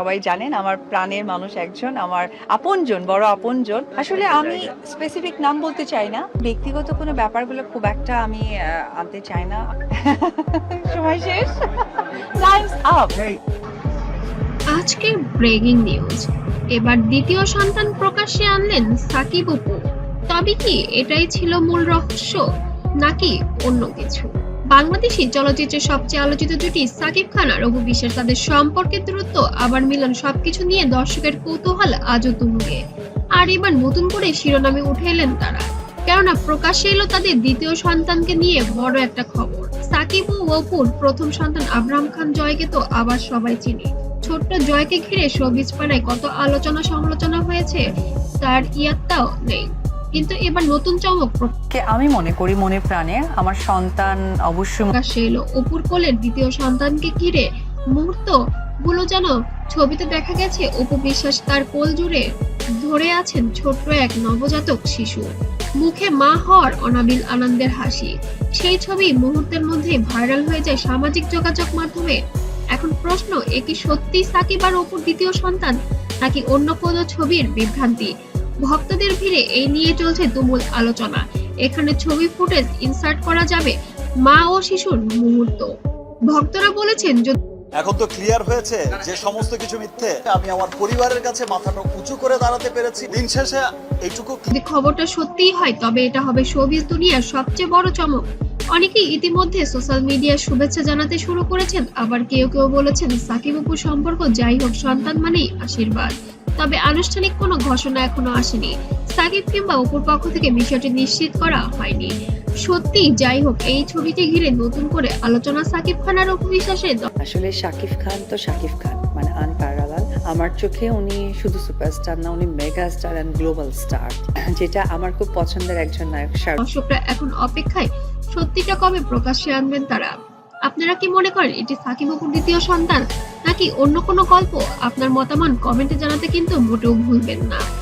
সবাই জানেন আমার প্রাণের মানুষ একজন আমার আপনজন বড় আপনজন। আসলে আমি স্পেসিফিক নাম বলতে চাই না। ব্যক্তিগত কোনো ব্যাপারগুলো খুব একটা আমি আনতে চাই না। সময় শেষ। টাইমস আপ আজকে ব্রেকিং নিউজ এবার দ্বিতীয় সন্তান প্রকাশ্যে আনলেন সাকিব অপু তবে কি এটাই ছিল মূল রহস্য নাকি অন্য কিছু? বাংলাদেশি চলচ্চিত্রের সবচেয়ে আলোচিত জুটি সাকিব খান আর রঘু বিশ্বাস তাদের সম্পর্কের দূরত্ব, আবার মিলন সবকিছু নিয়ে দর্শকের কৌতূহল আজও তুঙ্গে। আর এবার নতুন করে শিরোনামে উঠে এলেন তারা। কেননা প্রকাশ্যে এলো তাদের দ্বিতীয় সন্তানকে নিয়ে বড় একটা খবর। সাকিব ও অপুর প্রথম সন্তান আব্রাহাম খান জয়কে তো আবার সবাই চিনি। ছোট্ট জয়কে ঘিরে শোবিজ পাড়ায় কত আলোচনা সমালোচনা হয়েছে, তার ইয়াত্তাও নেই। কিন্তু এবার নতুন চমক। কে আমি মনে করি মনে প্রাণে আমার সন্তান অবশ্যই প্রকাশ্যে এলো। অপুর কোলের দ্বিতীয় সন্তানকে ঘিরে মুহূর্তগুলো যেন ছবিতে দেখা গেছে অপু বিশ্বাস তার কোল জুড়ে ধরে আছেন ছোট্ট এক নবজাতক শিশু। মুখে মা হওয়ার অনাবিল আনন্দের হাসি। সেই ছবি মুহূর্তের মধ্যে ভাইরাল হয়ে যায় সামাজিক যোগাযোগ মাধ্যমে। এখন প্রশ্ন এ কি সত্যি সাকিব আর অপুর দ্বিতীয় সন্তান নাকি অন্য কোনো ছবির বিভ্রান্তি? ভক্তদের ভিড়ে এই নিয়ে চলছে তুমুল আলোচনা। এখানে ছবি ফুটেজ ইনসার্ট করা যাবে মা ও শিশুর মুহূর্ত। ভক্তরা বলেছেন যদি এখন তো ক্লিয়ার হয়েছে যে সমস্ত কিছু মিথ্যে। আমি আমার পরিবারের কাছে মাথাটা উঁচু করে দাঁড়াতে পেরেছি। দিন শেষে এইটুকু যদি খবরটা সত্যিই হয় তবে এটা হবে শোবিজ দুনিয়ার সবচেয়ে বড় চমক। অনেকেই ইতিমধ্যে সোশ্যাল মিডিয়ায় শুভেচ্ছা জানাতে শুরু করেছেন। আবার কেউ কেউ বলেছেন সাকিব অপুর সম্পর্ক যাই হোক সন্তান মানেই আশীর্বাদ। তবে আনুষ্ঠানিক কোনো ঘোষণা এখনও আসেনি। সাকিব কিংবা অপুর পক্ষ থেকে বিষয়টি নিশ্চিত করা হয়নি। সত্যি যাই হোক এই ছবিটি ঘিরে নতুন করে আলোচনা সাকিব খান আর অপু বিশ্বাসের আসলে শাকিব খান তো শাকিব খান মানে আনপ্যারালাল। আমার চোখে উনি শুধু সুপারস্টার না উনি mega star and global star যেটা আমার খুব পছন্দের একজন নায়ক দর্শকরা এখন অপেক্ষায় সত্যিটা কবে প্রকাশ্যে আনবেন তারা? আপনারা কি মনে করেন এটি সাকিব অপুর দ্বিতীয় সন্তান? নাকি অন্য কোনো গল্প? আপনার মতামত কমেন্টে জানাতে কিন্তু মোটেও ভুলবেন না।